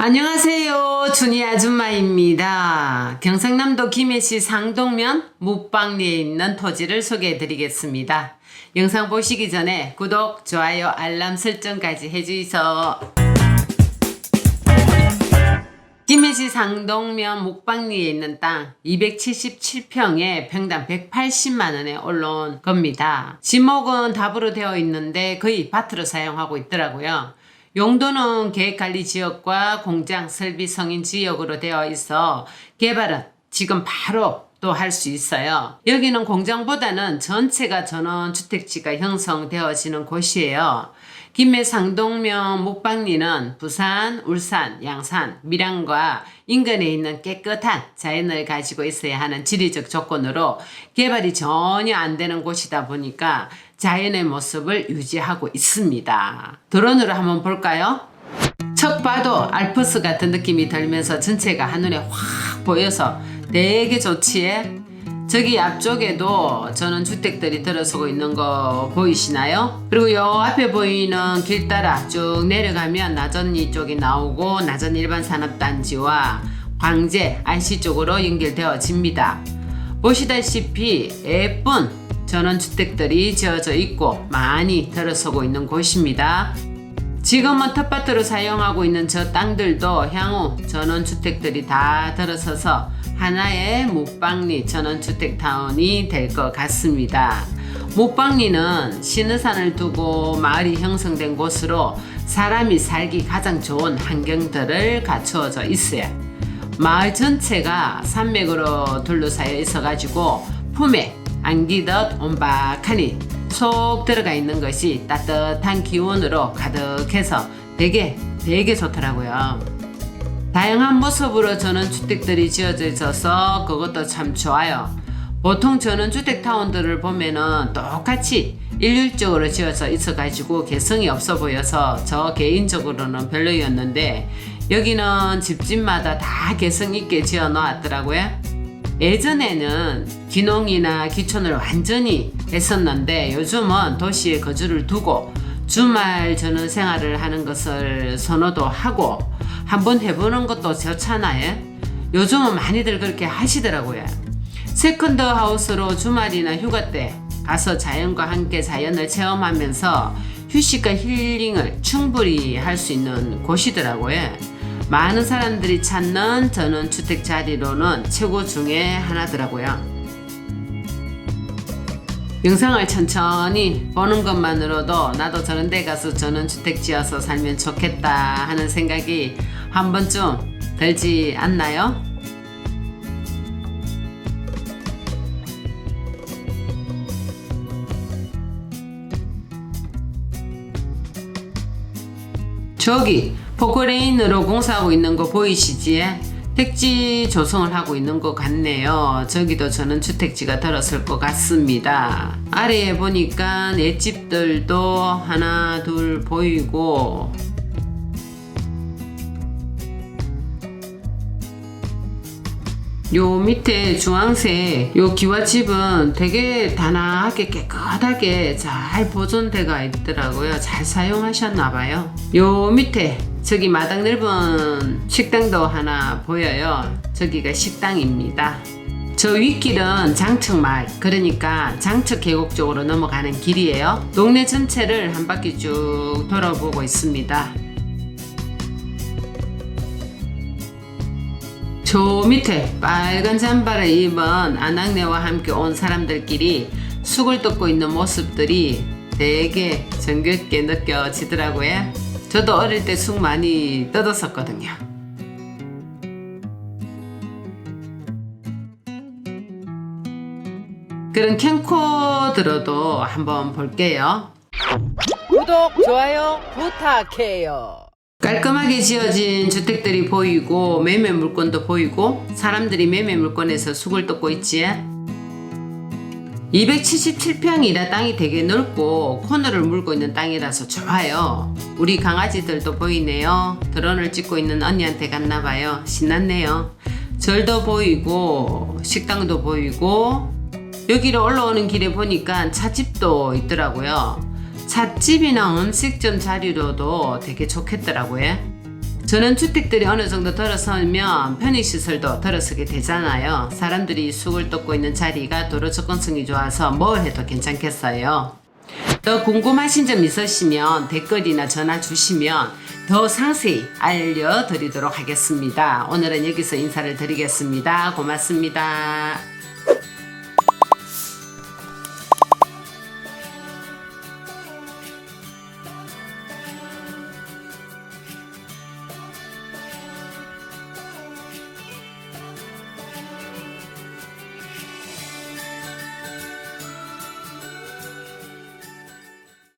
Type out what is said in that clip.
안녕하세요. 준이 아줌마입니다. 경상남도 김해시 상동면 묵방리에 있는 토지를 소개해 드리겠습니다. 영상 보시기 전에 구독, 좋아요, 알람 설정까지 해주이소. 김해시 상동면 묵방리에 있는 땅 277평에 평당 180만원에 올라온 겁니다. 지목은 답으로 되어 있는데 거의 밭으로 사용하고 있더라고요. 용도는 계획관리지역과 공장 설비 성인 지역으로 되어 있어 개발은 지금 바로 또 할 수 있어요. 여기는 공장보다는 전체가 전원 주택지가 형성되어지는 곳이에요. 김해 상동면 목방리는 부산, 울산, 양산, 밀양과 인근에 있는 깨끗한 자연을 가지고 있어야 하는 지리적 조건으로 개발이 전혀 안 되는 곳이다 보니까 자연의 모습을 유지하고 있습니다. 드론으로 한번 볼까요? 척 봐도 알프스 같은 느낌이 들면서 전체가 한눈에 확 보여서 되게 좋지에 저기 앞쪽에도 저는 주택들이 들어서고 있는 거 보이시나요? 그리고 요 앞에 보이는 길 따라 쭉 내려가면 나전리 쪽이 나오고 나전 일반 산업단지와 광재 IC 쪽으로 연결되어집니다. 보시다시피 예쁜 전원주택들이 지어져 있고 많이 들어서고 있는 곳입니다. 지금은 텃밭으로 사용하고 있는 저 땅들도 향후 전원주택들이 다 들어서서 하나의 목방리 전원 주택타운이 될 것 같습니다. 목방리는 신의산을 두고 마을이 형성된 곳으로 사람이 살기 가장 좋은 환경들을 갖추어져 있어요. 마을 전체가 산맥으로 둘러싸여 있어가지고 품에 안기듯 온박하니 속 들어가 있는 것이 따뜻한 기운으로 가득해서 되게 되게 좋더라고요. 다양한 모습으로 전원주택들이 지어져 있어서 그것도 참 좋아요. 보통 전원주택 타운들을 보면은 똑같이 일률적으로 지어져 있어가지고 개성이 없어 보여서 저 개인적으로는 별로였는데 여기는 집집마다 다 개성 있게 지어 놓았더라고요. 예전에는 기농이나 기촌을 완전히 했었는데 요즘은 도시에 거주를 두고 주말 전원 생활을 하는 것을 선호도 하고 한번 해보는 것도 좋잖아요. 요즘은 많이들 그렇게 하시더라고요. 세컨드 하우스로 주말이나 휴가 때 가서 자연과 함께 자연을 체험하면서 휴식과 힐링을 충분히 할 수 있는 곳이더라고요. 많은 사람들이 찾는 전원 주택 자리로는 최고 중에 하나더라고요. 영상을 천천히 보는 것만으로도 나도 저런 데 가서 전원 주택 지어서 살면 좋겠다 하는 생각이 한 번쯤 들지 않나요? 저기 포크레인으로 공사하고 있는 거 보이시지? 택지 조성을 하고 있는 것 같네요. 저기도 저는 주택지가 들었을 것 같습니다. 아래에 보니까 옛집들도 하나 둘 보이고 요 밑에 주황색 요 기와집은 되게 단아하게 깨끗하게 잘 보존돼가 있더라고요. 잘 사용하셨나봐요. 요 밑에 저기 마당 넓은 식당도 하나 보여요. 저기가 식당입니다. 저 윗길은 장척마을 그러니까 장척 계곡 쪽으로 넘어가는 길이에요. 동네 전체를 한 바퀴 쭉 돌아보고 있습니다. 저 밑에 빨간 잠바를 입은 아낙네와 함께 온 사람들끼리 숙을 뜯고 있는 모습들이 되게 정겹게 느껴지더라고요. 저도 어릴 때숙 많이 뜯었었거든요. 그런 캠코더로도 한번 볼게요. 구독, 좋아요 부탁해요. 깔끔하게 지어진 주택들이 보이고 매매 물건도 보이고 사람들이 매매 물건에서 숙을 뜯고 있지. 277평이라 땅이 되게 넓고 코너를 물고 있는 땅이라서 좋아요. 우리 강아지들도 보이네요. 드론을 찍고 있는 언니한테 갔나봐요. 신났네요. 절도 보이고 식당도 보이고 여기로 올라오는 길에 보니까 차집도 있더라고요. 찻집이나 음식점 자리로도 되게 좋겠더라고요. 저는 주택들이 어느 정도 들어서면 편의시설도 들어서게 되잖아요. 사람들이 숙을 떴고 있는 자리가 도로 접근성이 좋아서 뭘 해도 괜찮겠어요. 더 궁금하신 점 있으시면 댓글이나 전화 주시면 더 상세히 알려드리도록 하겠습니다. 오늘은 여기서 인사를 드리겠습니다. 고맙습니다.